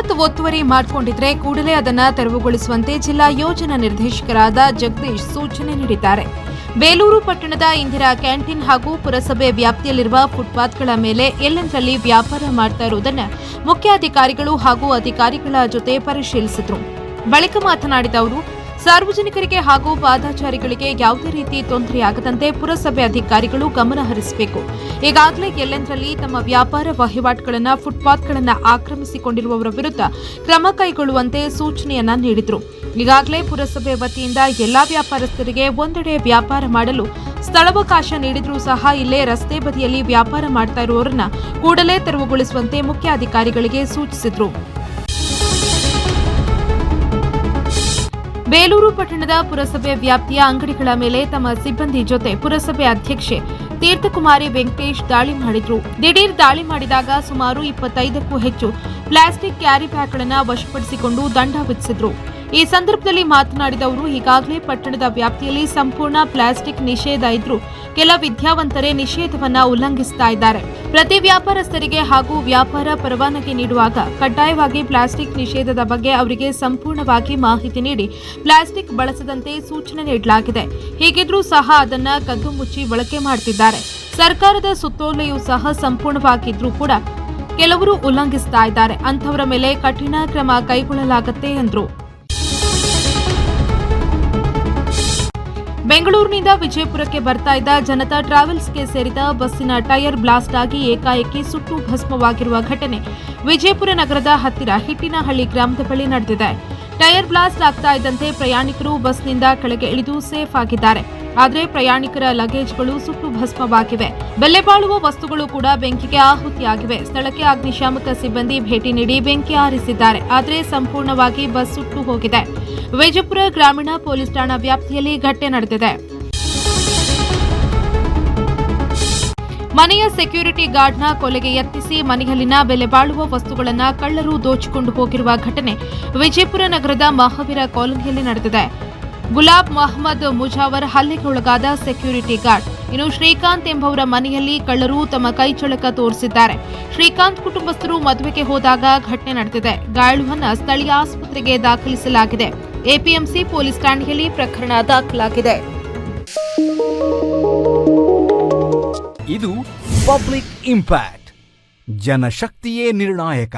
Footpath ಒತ್ತುವರಿ ಮಾಡಿಕೊಂಡಿದ್ರೆ ಕೂಡಲೇ ಅದನ್ನ ತೆರವುಗೊಳಿಸುವಂತೆ ಜಿಲ್ಲಾ ಯೋಜನಾ ನಿರ್ದೇಶಕರಾದ ಜಗದೀಶ್ ಸೂಚನೆ ನೀಡಿದ್ದಾರೆ. ಬೇಲೂರು ಪಟ್ಟಣದ ಇಂದಿರಾ ಕ್ಯಾಂಟೀನ್ ಹಾಗೂ ಪುರಸಭೆ ವ್ಯಾಪ್ತಿಯಲ್ಲಿರುವ ಫುಟ್ಪಾತ್ಗಳ ಮೇಲೆ ಎಲ್ಲೆಂದರಲ್ಲಿ ವ್ಯಾಪಾರ ಮಾಡ್ತಾ ಇರುವುದನ್ನು ಮುಖ್ಯಾಧಿಕಾರಿಗಳು ಹಾಗೂ ಅಧಿಕಾರಿಗಳ ಜೊತೆ ಪರಿಶೀಲಿಸಿದರು. ಬಳಿಕ ಮಾತನಾಡಿದ ಅವರು ಸಾರ್ವಜನಿಕರಿಗೆ ಹಾಗೂ ಪಾದಾಚಾರಿಗಳಿಗೆ ಯಾವುದೇ ರೀತಿ ತೊಂದರೆಯಾಗದಂತೆ ಪುರಸಭೆ ಅಧಿಕಾರಿಗಳು ಗಮನ ಹರಿಸಬೇಕು. ಈಗಾಗಲೇ ಎಲ್ಲೆಂದರಲ್ಲಿ ತಮ್ಮ ವ್ಯಾಪಾರ ವಹಿವಾಟುಗಳನ್ನು, ಫುಟ್ಪಾತ್ಗಳನ್ನು ಆಕ್ರಮಿಸಿಕೊಂಡಿರುವವರ ವಿರುದ್ಧ ಕ್ರಮ ಕೈಗೊಳ್ಳುವಂತೆ ಸೂಚನೆಯನ್ನ ನೀಡಿದರು. ಈಗಾಗಲೇ ಪುರಸಭೆ ವತಿಯಿಂದ ಎಲ್ಲಾ ವ್ಯಾಪಾರಸ್ಥರಿಗೆ ಒಂದೆಡೆ ವ್ಯಾಪಾರ ಮಾಡಲು ಸ್ಥಳಾವಕಾಶ ನೀಡಿದರೂ ಸಹ ಇಲ್ಲೇ ರಸ್ತೆ ಬದಿಯಲ್ಲಿ ವ್ಯಾಪಾರ ಮಾಡ್ತಾ ಇರುವವರನ್ನ ಕೂಡಲೇ ತೆರವುಗೊಳಿಸುವಂತೆ ಮುಖ್ಯ ಅಧಿಕಾರಿಗಳಿಗೆ ಸೂಚಿಸಿದ್ರು. ಬೇಲೂರು ಪಟ್ಟಣದ ಪುರಸಭೆ ವ್ಯಾಪ್ತಿಯ ಅಂಗಡಿಗಳ ಮೇಲೆ ತಮ್ಮ ಸಿಬ್ಬಂದಿ ಜೊತೆ ಪುರಸಭೆ ಅಧ್ಯಕ್ಷೆ ತೀರ್ಥಕುಮಾರಿ ವೆಂಕಟೇಶ್ ದಾಳಿ ಮಾಡಿದ್ರು. ದಿಢೀರ್ ದಾಳಿ ಮಾಡಿದಾಗ ಸುಮಾರು ಇಪ್ಪತ್ತೈದಕ್ಕೂ ಹೆಚ್ಚು ಪ್ಲಾಸ್ಟಿಕ್ ಕ್ಯಾರಿ ಬ್ಯಾಗ್ಗಳನ್ನು ವಶಪಡಿಸಿಕೊಂಡು ದಂಡ ವಿಧಿಸಿದ್ರು. ಈ ಸಂದರ್ಭದಲ್ಲಿ ಮಾತನಾಡಿದ ಅವರು, ಈಗಾಗಲೇ ಪಟ್ಟಣದ ವ್ಯಾಪ್ತಿಯಲ್ಲಿ ಸಂಪೂರ್ಣ ಪ್ಲಾಸ್ಟಿಕ್ ನಿಷೇಧ ಇದ್ರೂ ಕೆಲ ವಿದ್ಯಾವಂತರೇ ನಿಷೇಧವನ್ನ ಉಲ್ಲಂಘಿಸ್ತಾ ಇದ್ದಾರೆ. ಪ್ರತಿ ವ್ಯಾಪಾರಸ್ಥರಿಗೆ ಹಾಗೂ ವ್ಯಾಪಾರ ಪರವಾನಗಿ ನೀಡುವಾಗ ಕಡ್ಡಾಯವಾಗಿ ಪ್ಲಾಸ್ಟಿಕ್ ನಿಷೇಧದ ಬಗ್ಗೆ ಅವರಿಗೆ ಸಂಪೂರ್ಣವಾಗಿ ಮಾಹಿತಿ ನೀಡಿ ಪ್ಲಾಸ್ಟಿಕ್ ಬಳಸದಂತೆ ಸೂಚನೆ ನೀಡಲಾಗಿದೆ. ಹೀಗಿದ್ರೂ ಸಹ ಅದನ್ನ ಕದ್ದು ಮುಚ್ಚಿ ಬಳಕೆ ಮಾಡುತ್ತಿದ್ದಾರೆ ಸರ್ಕಾರದ ಸುತ್ತೋಲೆಯೂ ಸಹ ಸಂಪೂರ್ಣವಾಗಿದ್ರೂ ಕೂಡ ಕೆಲವರು ಉಲ್ಲಂಘಿಸ್ತಾ ಇದ್ದಾರೆ. ಅಂಥವರ ಮೇಲೆ ಕಠಿಣ ಕ್ರಮ ಕೈಗೊಳ್ಳಲಾಗುತ್ತೆ ಎಂದರು. ಬೆಂಗಳೂರಿನಿಂದ ವಿಜಯಪುರಕ್ಕೆ ಬರ್ತಾ ಇದ್ದ ಜನತಾ ಟ್ರಾವೆಲ್ಸ್ಗೆ ಸೇರಿದ ಬಸ್ಸಿನ ಟೈರ್ ಬ್ಲಾಸ್ಟ್ ಆಗಿ ಏಕಾಏಕಿ ಸುಟ್ಟು ಭಸ್ಮವಾಗಿರುವ ಘಟನೆ ವಿಜಯಪುರ ನಗರದ ಹತ್ತಿರ ಹಿಟ್ಟಿನಹಳ್ಳಿ ಗ್ರಾಮದ ಬಳಿ ನಡೆದಿದೆ. ಟೈರ್ ಬ್ಲಾಸ್ಟ್ ಆಗ್ತಾ ಇದ್ದಂತೆ ಪ್ರಯಾಣಿಕರು ಬಸ್ನಿಂದ ಕೆಳಗೆ ಇಳಿದು ಸೇಫ್ ಆಗಿದ್ದಾರೆ. ಆದರೆ ಪ್ರಯಾಣಿಕರ ಲಗೇಜ್ಗಳು ಸುಟ್ಟು ಭಸ್ಮವಾಗಿವೆ. ಬೆಲೆ ಬಾಳುವ ವಸ್ತುಗಳು ಕೂಡ ಬೆಂಕಿಗೆ ಆಹುತಿಯಾಗಿವೆ. ಸ್ಥಳಕ್ಕೆ ಅಗ್ನಿಶಾಮಕ ಸಿಬ್ಬಂದಿ ಭೇಟಿ ನೀಡಿ ಬೆಂಕಿ ಆರಿಸಿದ್ದಾರೆ ಆದರೆ ಸಂಪೂರ್ಣವಾಗಿ ಬಸ್ ಸುಟ್ಟು ಹೋಗಿದೆ. ವಿಜಯಪುರ ಗ್ರಾಮೀಣ ಪೊಲೀಸ್ ಠಾಣಾ ವ್ಯಾಪ್ತಿಯಲ್ಲಿ ಘಟನೆ ನಡೆದಿದೆ. ಮನೆಯ ಸೆಕ್ಯೂರಿಟಿ ಗಾರ್ಡ್ನ ಕೊಲೆಗೆ ಯತ್ನಿಸಿ ಮನೆಯಲ್ಲಿನ ಬೆಲೆ ಬಾಳುವ ವಸ್ತುಗಳನ್ನು ಕಳ್ಳರು ದೋಚಿಕೊಂಡು ಹೋಗಿರುವ ಘಟನೆ ವಿಜಯಪುರ ನಗರದ ಮಹಾವೀರ ಕಾಲೋನಿಯಲ್ಲಿ ನಡೆದಿದೆ. ಗುಲಾಬ್ ಮೊಹಮ್ಮದ್ ಮುಜಾವರ್ ಹಲ್ಲೆಗೊಳಗಾದ ಸೆಕ್ಯೂರಿಟಿ ಗಾರ್ಡ್. ಇನ್ನು ಶ್ರೀಕಾಂತ್ ಎಂಬವರ ಮನೆಯಲ್ಲಿ ಕಳ್ಳರು ತಮ್ಮ ಕೈಚಳಕ ತೋರಿಸಿದ್ದಾರೆ. ಶ್ರೀಕಾಂತ್ ಕುಟುಂಬಸ್ಥರು ಮದುವೆಗೆ ಹೋದಾಗ ಘಟನೆ ನಡೆದಿದೆ. ಗಾಯಾಳುವನ್ನ ಸ್ಥಳೀಯ ಆಸ್ಪತ್ರೆಗೆ ದಾಖಲಿಸಲಾಗಿದೆ. ಎಪಿಎಂಸಿ ಪೊಲೀಸ್ ಠಾಣೆಯಲ್ಲಿ ಪ್ರಕರಣ ದಾಖಲಾಗಿದೆ. ಇದು ಪಬ್ಲಿಕ್ ಇಂಪ್ಯಾಕ್ಟ್. ಜನಶಕ್ತಿಯೇ ನಿರ್ಣಾಯಕ.